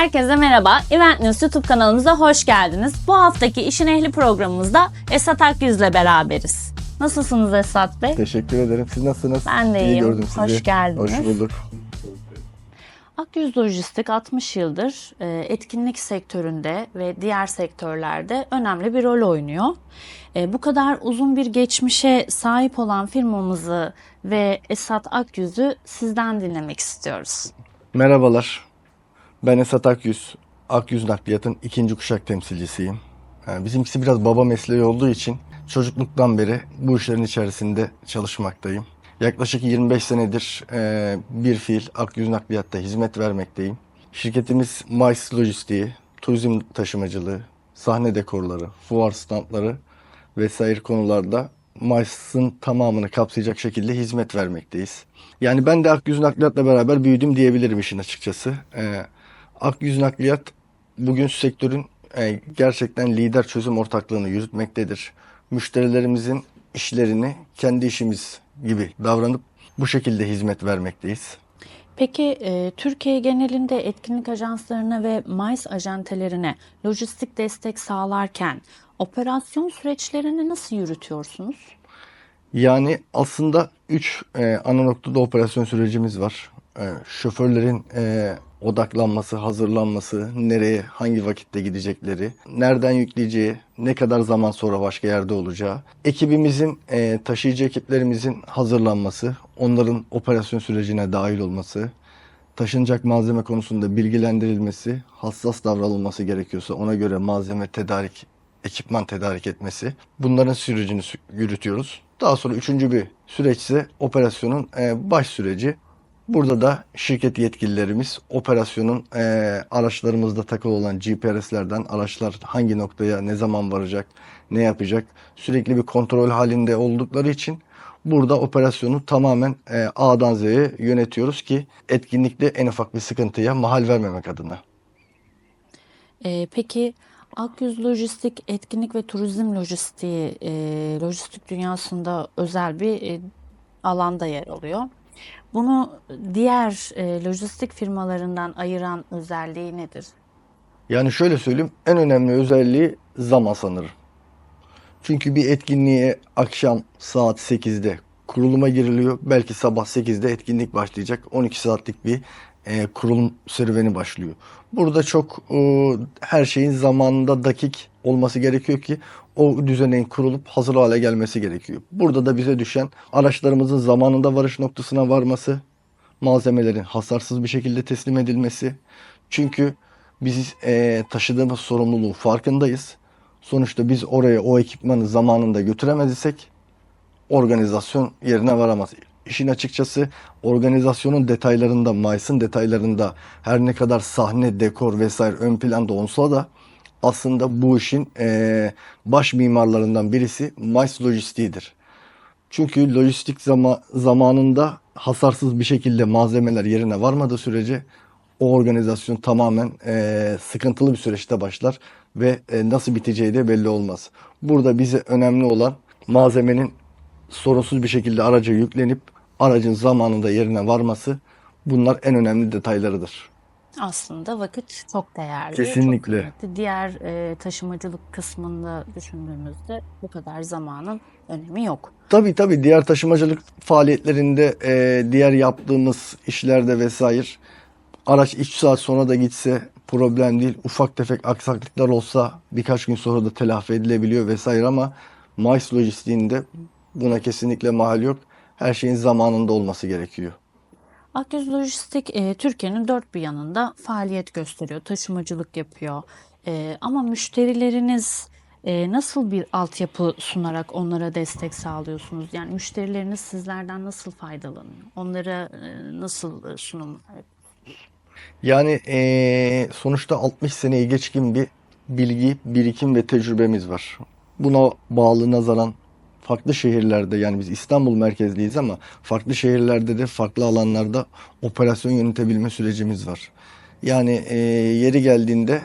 Herkese merhaba. Event News YouTube kanalımıza hoş geldiniz. Bu haftaki İşin Ehli programımızda Esat Akyüz'le beraberiz. Nasılsınız Esat Bey? Teşekkür ederim. Siz nasılsınız? Ben de İyi iyiyim. gördüm sizi. Hoş geldiniz. Hoş bulduk. Akyüz Lojistik 60 yıldır e, etkinlik sektöründe ve diğer sektörlerde önemli bir rol oynuyor. E, Bu kadar uzun bir geçmişe sahip olan firmamızı ve Esat Akyüz'ü sizden dinlemek istiyoruz. Merhabalar. Ben Esat Akyüz. Akyüz Nakliyat'ın ikinci kuşak temsilcisiyim. Yani bizimkisi biraz baba mesleği olduğu için çocukluktan beri bu işlerin içerisinde çalışmaktayım. Yaklaşık 25 senedir e, bir fiil Akyüz Nakliyat'ta hizmet vermekteyim. Şirketimiz Mais Lojistiği, turizm taşımacılığı, sahne dekorları, fuar standları vesaire konularda Mais'ın tamamını kapsayacak şekilde hizmet vermekteyiz. Yani ben de Akyüz Nakliyat'la beraber büyüdüm diyebilirim işin açıkçası. Ee, Akyüz Nakliyat bugün sektörün e, gerçekten lider çözüm ortaklığını yürütmektedir. Müşterilerimizin işlerini kendi işimiz gibi davranıp bu şekilde hizmet vermekteyiz. Peki e, Türkiye genelinde etkinlik ajanslarına ve MICE ajantelerine lojistik destek sağlarken operasyon süreçlerini nasıl yürütüyorsunuz? Yani aslında 3 ana noktada operasyon sürecimiz var. E, şoförlerin e, odaklanması, hazırlanması, nereye, hangi vakitte gidecekleri, nereden yükleyeceği, ne kadar zaman sonra başka yerde olacağı, ekibimizin, e, taşıyıcı ekiplerimizin hazırlanması, onların operasyon sürecine dahil olması, taşınacak malzeme konusunda bilgilendirilmesi, hassas davranılması gerekiyorsa ona göre malzeme tedarik, ekipman tedarik etmesi. Bunların sürecini sü- yürütüyoruz. Daha sonra üçüncü bir süreç ise operasyonun e, baş süreci. Burada da şirket yetkililerimiz operasyonun e, araçlarımızda takılı olan GPS'lerden araçlar hangi noktaya ne zaman varacak, ne yapacak sürekli bir kontrol halinde oldukları için burada operasyonu tamamen e, A'dan Z'ye yönetiyoruz ki etkinlikte en ufak bir sıkıntıya mahal vermemek adına. E, peki Akyüz Lojistik etkinlik ve turizm lojistiği e, lojistik dünyasında özel bir e, alanda yer alıyor. Bunu diğer e, lojistik firmalarından ayıran özelliği nedir? Yani şöyle söyleyeyim en önemli özelliği zaman sanırım. Çünkü bir etkinliğe akşam saat 8'de kuruluma giriliyor. Belki sabah 8'de etkinlik başlayacak. 12 saatlik bir e, kurulum serüveni başlıyor. Burada çok e, her şeyin zamanında dakik olması gerekiyor ki o düzeneğin kurulup hazır hale gelmesi gerekiyor. Burada da bize düşen araçlarımızın zamanında varış noktasına varması, malzemelerin hasarsız bir şekilde teslim edilmesi. Çünkü biz e, taşıdığımız sorumluluğun farkındayız. Sonuçta biz oraya o ekipmanı zamanında götüremez isek organizasyon yerine varamaz. İşin açıkçası organizasyonun detaylarında, Mayıs'ın detaylarında her ne kadar sahne, dekor vesaire ön planda olsa da aslında bu işin e, baş mimarlarından birisi Mayıs Lojistiği'dir. Çünkü lojistik zama, zamanında hasarsız bir şekilde malzemeler yerine varmadığı sürece o organizasyon tamamen e, sıkıntılı bir süreçte başlar ve e, nasıl biteceği de belli olmaz. Burada bize önemli olan malzemenin sorunsuz bir şekilde araca yüklenip aracın zamanında yerine varması bunlar en önemli detaylarıdır. Aslında vakit çok değerli. Kesinlikle. Çok kıymetli. Diğer e, taşımacılık kısmında düşündüğümüzde bu kadar zamanın önemi yok. Tabii tabii diğer taşımacılık faaliyetlerinde e, diğer yaptığımız işlerde vesaire araç 3 saat sonra da gitse problem değil. Ufak tefek aksaklıklar olsa birkaç gün sonra da telafi edilebiliyor vesaire ama Mais lojistiğinde buna kesinlikle mahal yok. Her şeyin zamanında olması gerekiyor. Akyüz Lojistik e, Türkiye'nin dört bir yanında faaliyet gösteriyor, taşımacılık yapıyor. E, ama müşterileriniz e, nasıl bir altyapı sunarak onlara destek sağlıyorsunuz? Yani müşterileriniz sizlerden nasıl faydalanıyor? Onlara e, nasıl e, sunum Yani eee, sonuçta 60 seneyi geçkin bir bilgi, birikim ve tecrübemiz var. Buna bağlı nazaran farklı şehirlerde yani biz İstanbul merkezliyiz ama farklı şehirlerde de farklı alanlarda operasyon yönetebilme sürecimiz var. Yani eee, yeri geldiğinde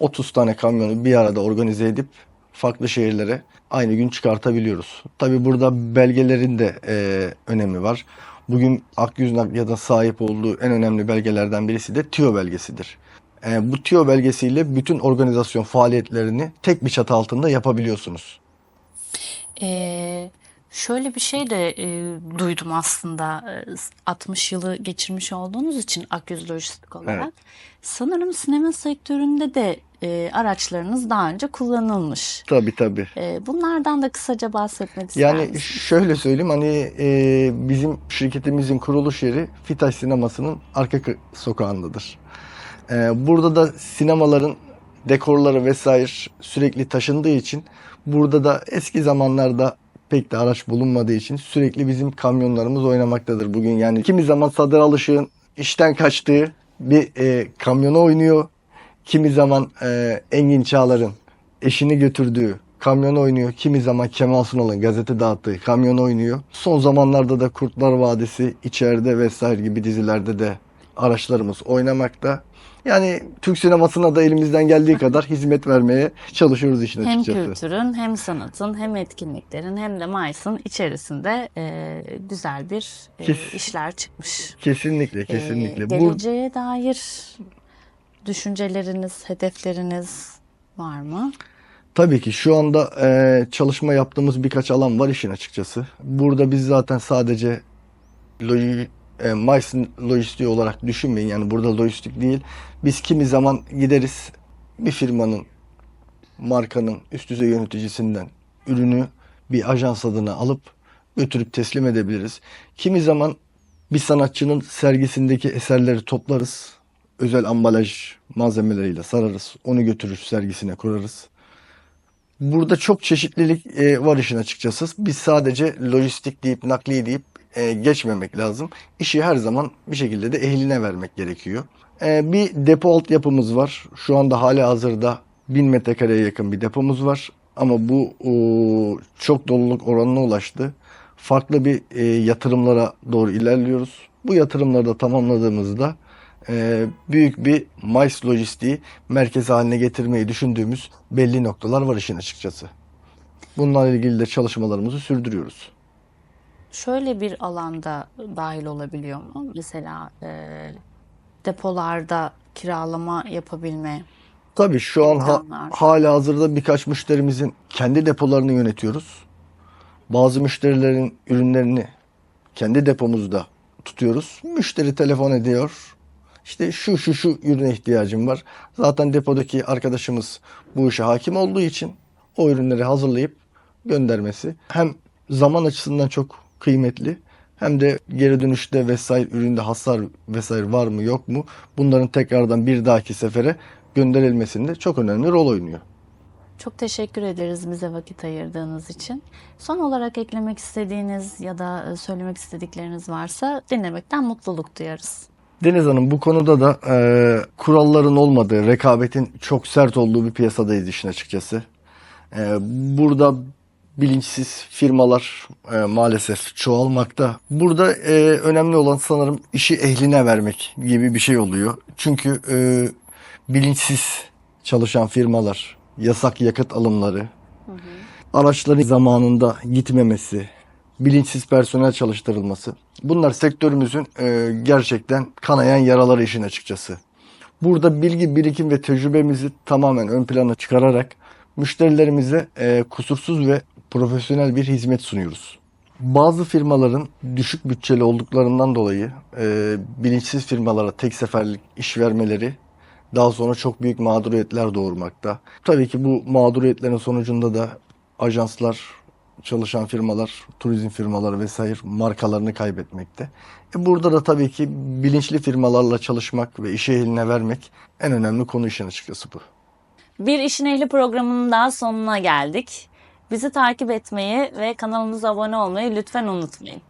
30 tane kamyonu bir arada organize edip farklı şehirlere aynı gün çıkartabiliyoruz. Tabii burada belgelerin de eee, önemi var. Bugün Akyüz Nakliyat'a sahip olduğu en önemli belgelerden birisi de TİO belgesidir. E, bu TÜO belgesiyle bütün organizasyon faaliyetlerini tek bir çatı altında yapabiliyorsunuz. Ee, şöyle bir şey de e, duydum aslında e, 60 yılı geçirmiş olduğunuz için Akyüz Lojistik olarak. Evet. Sanırım sinema sektöründe de e, araçlarınız daha önce kullanılmış. Tabii tabii. E, bunlardan da kısaca bahsetmek ister Yani misiniz? şöyle söyleyeyim hani e, bizim şirketimizin kuruluş yeri Fitaş Sineması'nın arka sokağındadır. E, burada da sinemaların dekorları vesaire sürekli taşındığı için burada da eski zamanlarda pek de araç bulunmadığı için sürekli bizim kamyonlarımız oynamaktadır bugün. Yani kimi zaman Sadır Alışık'ın işten kaçtığı bir e, kamyona oynuyor. Kimi zaman e, Engin Çağlar'ın eşini götürdüğü kamyon oynuyor. Kimi zaman Kemal Sunal'ın gazete dağıttığı kamyon oynuyor. Son zamanlarda da Kurtlar Vadisi, içeride vesaire gibi dizilerde de araçlarımız oynamakta. Yani Türk sinemasına da elimizden geldiği kadar hizmet vermeye çalışıyoruz işin Hem açıkçası. kültürün hem sanatın hem etkinliklerin hem de MICE'ın içerisinde e, güzel bir e, Kes- işler çıkmış. Kesinlikle, Ee, kesinlikle. Bu geleceğe dair düşünceleriniz, hedefleriniz var mı? Tabii ki şu anda e, çalışma yaptığımız birkaç alan var işin açıkçası. Burada biz zaten sadece e, Mayıs'ın lojistiği olarak düşünmeyin. Yani burada lojistik değil. Biz kimi zaman gideriz bir firmanın, markanın üst düzey yöneticisinden ürünü bir ajans adına alıp götürüp teslim edebiliriz. Kimi zaman bir sanatçının sergisindeki eserleri toplarız. Özel ambalaj malzemeleriyle sararız. Onu götürür sergisine kurarız. Burada çok çeşitlilik e, var işin açıkçası. Biz sadece lojistik deyip nakliye deyip e, geçmemek lazım. İşi her zaman bir şekilde de ehline vermek gerekiyor. E, bir depo altyapımız var. Şu anda hala hazırda 1000 metrekareye yakın bir depomuz var. Ama bu o, çok doluluk oranına ulaştı. Farklı bir e, yatırımlara doğru ilerliyoruz. Bu yatırımları da tamamladığımızda e, büyük bir mais lojistiği merkezi haline getirmeyi düşündüğümüz belli noktalar var işin açıkçası. Bunlarla ilgili de çalışmalarımızı sürdürüyoruz. Şöyle bir alanda dahil olabiliyor mu? Mesela e, depolarda kiralama yapabilme. Tabii şu an ha, hala hazırda birkaç müşterimizin kendi depolarını yönetiyoruz. Bazı müşterilerin ürünlerini kendi depomuzda tutuyoruz. Müşteri telefon ediyor. İşte şu şu şu ürüne ihtiyacım var. Zaten depodaki arkadaşımız bu işe hakim olduğu için o ürünleri hazırlayıp göndermesi hem zaman açısından çok kıymetli hem de geri dönüşte vesaire üründe hasar vesaire var mı yok mu bunların tekrardan bir dahaki sefere gönderilmesinde çok önemli rol oynuyor. Çok teşekkür ederiz bize vakit ayırdığınız için. Son olarak eklemek istediğiniz ya da e, söylemek istedikleriniz varsa dinlemekten mutluluk duyarız. Deniz Hanım bu konuda da e, kuralların olmadığı, rekabetin çok sert olduğu bir piyasadayız işin açıkçası. E, burada bilinçsiz firmalar e, maalesef çoğalmakta. Burada e, önemli olan sanırım işi ehline vermek gibi bir şey oluyor. Çünkü e, bilinçsiz çalışan firmalar, yasak yakıt alımları, araçların zamanında gitmemesi, bilinçsiz personel çalıştırılması. Bunlar sektörümüzün e, gerçekten kanayan yaraları işin açıkçası. Burada bilgi, birikim ve tecrübemizi tamamen ön plana çıkararak müşterilerimize e, kusursuz ve profesyonel bir hizmet sunuyoruz. Bazı firmaların düşük bütçeli olduklarından dolayı e, bilinçsiz firmalara tek seferlik iş vermeleri daha sonra çok büyük mağduriyetler doğurmakta. Tabii ki bu mağduriyetlerin sonucunda da ajanslar, çalışan firmalar, turizm firmaları vesaire markalarını kaybetmekte. E burada da tabii ki bilinçli firmalarla çalışmak ve işe eline vermek en önemli konu işin açıkçası bu. Bir İşin Ehli programının daha sonuna geldik. Bizi takip etmeyi ve kanalımıza abone olmayı lütfen unutmayın.